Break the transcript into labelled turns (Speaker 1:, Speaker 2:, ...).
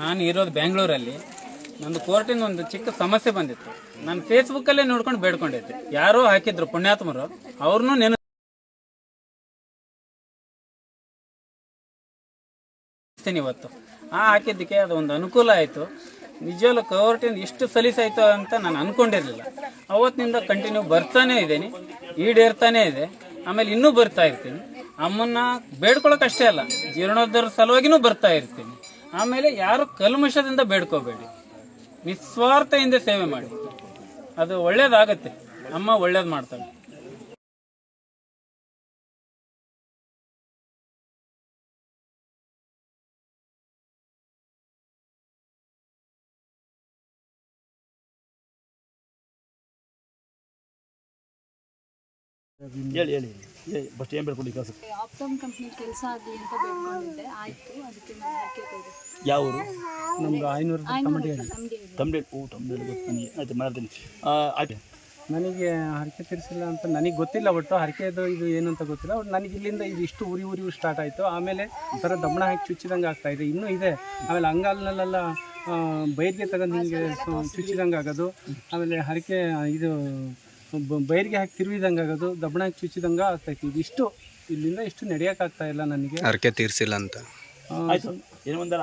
Speaker 1: ನಾನು ಇರೋದು ಬೆಂಗಳೂರಲ್ಲಿ. ನಂದು ಕೋರ್ಟಿನ ಒಂದು ಚಿಕ್ಕ ಸಮಸ್ಯೆ ಬಂದಿತ್ತು. ನಾನು ಫೇಸ್ಬುಕ್ಕಲ್ಲೇ ನೋಡ್ಕೊಂಡು ಬೇಡ್ಕೊಂಡಿದ್ದೆ. ಯಾರೋ ಹಾಕಿದ್ರು ಪುಣ್ಯಾತ್ಮರು, ಅವ್ರನ್ನೂ ನೆನ ಇವತ್ತು. ಆ ಹಾಕಿದ್ದಕ್ಕೆ ಅದು ಒಂದು ಅನುಕೂಲ ಆಯಿತು. ನಿಜವಲ್ಲೂ ಕೋರ್ಟಿಂದ ಇಷ್ಟು ಸಲೀಸಾಯಿತು ಅಂತ ನಾನು ಅನ್ಕೊಂಡಿರಲಿಲ್ಲ. ಅವತ್ತಿನಿಂದ ಕಂಟಿನ್ಯೂ ಬರ್ತಾನೆ ಇದ್ದೀನಿ. ಈಡೇರ್ತಾನೆ ಇದೆ. ಆಮೇಲೆ ಇನ್ನೂ ಬರ್ತಾ ಇರ್ತೀನಿ. ಅಮ್ಮನ್ನ ಬೇಡ್ಕೊಳಕ್ಕೆ ಅಷ್ಟೇ ಅಲ್ಲ ಜೀರ್ಣೋದ್ಧರ ಸಲುವಾಗಿನೂ ಬರ್ತಾ ಇರ್ತೀನಿ. ಆಮೇಲೆ ಯಾರು ಕಲ್ಮಶದಿಂದ ಬೇಡ್ಕೋಬೇಡಿ. ನಿಸ್ವಾರ್ಥದಿಂದ ಸೇವೆ ಮಾಡಿ. ಅದು ಒಳ್ಳೇದಾಗತ್ತೆ. ಅಮ್ಮ ಒಳ್ಳೇದು ಮಾಡ್ತಾಳೆ.
Speaker 2: ಹೇಳಿ ಹೇಳಿ ಫಸ್ಟ್ ಏನ್ ಬೇಡ್ಕೊಂಡು ಕೆಲಸ
Speaker 3: ಆಪ್ಟಮ್ ಕಂಪ್ನಿ ಕೆಲಸ ಆಗಲಿ ಅಂತ ಬೇಡ್ಕೊಂಡಿದ್ದೆ.
Speaker 2: ಯಾವ ಊರು
Speaker 4: ನಮ್ದು ಐನೂರು
Speaker 3: ತಮ್ಮಡಿ
Speaker 2: ತಮ್ಮಡಿ ಓ ತಮ್ಮಡಿ ಗೊತ್ತು ನನಗೆ. ಆಯ್ತು ಮಾಡ್ತೀನಿ ಆಯ್ತು.
Speaker 4: ನನಗೆ ಹರಕೆ ತೀರಿಸಿಲ್ಲ ಅಂತ ನನಗೆ ಗೊತ್ತಿಲ್ಲ ಒಟ್ಟು. ಹರಕೆದು ಇದು ಏನು ಅಂತ ಗೊತ್ತಿಲ್ಲ. ಒಟ್ಟು ನನಗೆ ಇಲ್ಲಿಂದ ಇದು ಇಷ್ಟು ಉರಿ ಉರಿ ಸ್ಟಾರ್ಟ್ ಆಯಿತು. ಆಮೇಲೆ ಒಂಥರ ದಮ್ಮಣ ಹಾಕಿ ಚುಚ್ಚಿದಂಗೆ ಆಗ್ತಾ ಇದೆ. ಇನ್ನೂ ಇದೆ. ಆಮೇಲೆ ಅಂಗಾಲ್ನಲ್ಲೆಲ್ಲ ಬೈರ್ಗೆ ತಗೊಂಡು ಹಿಂಗೆ ಚುಚ್ಚಿದಂಗೆ ಆಗೋದು. ಆಮೇಲೆ ಹರಕೆ ಇದು ಬ- ಬೈರ್ಗೆ ಹಾಕಿ ತಿರುವಿದಂಗೆ ಆಗೋದು. ದಬ್ಬಣ ಹಾಕಿ ಚುಚ್ಚಿದಂಗೆ ಆಗ್ತೈತಿ ಇದಿಷ್ಟು. ಇಲ್ಲಿಂದ ಇಷ್ಟು ನಡೆಯೋಕ್ಕಾಗ್ತಾ ಇಲ್ಲ ನನಗೆ.
Speaker 5: ಹರಕೆ ತೀರಿಸಿಲ್ಲ ಅಂತ.
Speaker 4: ಆಯಿತು
Speaker 2: ಆಯ್ತು. ಏನು ಒಂದರ